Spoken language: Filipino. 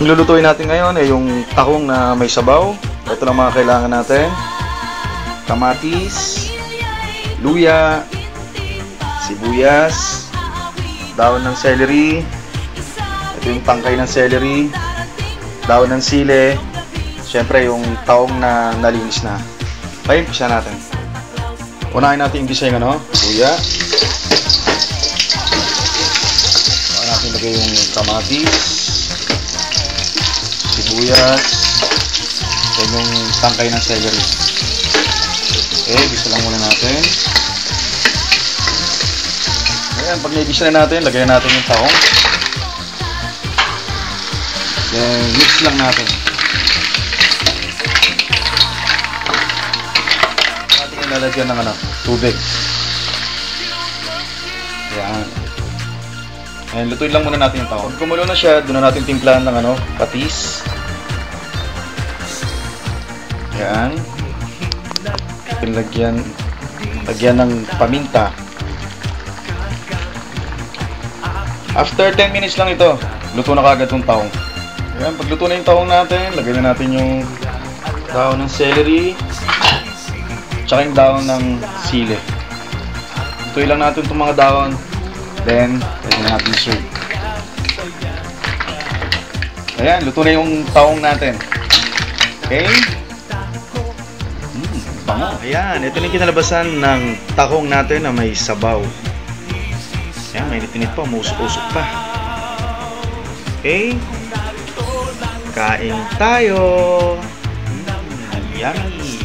Ang lulutuin natin ngayon ay yung tahong na may sabaw. Ito lang mga kailangan natin. Kamatis, luya, sibuyas, daon ng celery, ito yung tangkay ng celery, daon ng sile, syempre yung taong na nalinis na. Kaya umpisa natin. Unahin natin yung ano, luya. Unahin natin yung kamatis, sibuyas, then yung tangkay ng celery. Okay, gusto lang muna natin. Ayan, pag naibisa na natin, lagyan natin yung taong. Then, mix lang natin. Ating ilalagyan ng ano, tubig. Ayan. Ayan, lutuin lang muna natin yung taong. Pag kumulo na siya, doon na natin timplahan ng ano, patis. Ayan. Pinlagyan, lagyan ng paminta. After 10 minutes lang ito, luto na kagad yung taong. Ayan, pag luto na yung taong natin, lagyan na natin yung daon ng celery, tsaka yung daon ng sile. Lutuin lang natin itong mga daon, then, pwede na natin serve. Ayan, luto na yung taong natin. Okay? Bango. Ayan, ito na yung kinalabasan ng takong natin na may sabaw. Ayan, may nitinit pa, musok-usok pa. Okay? Kain tayo! Mm, yummy!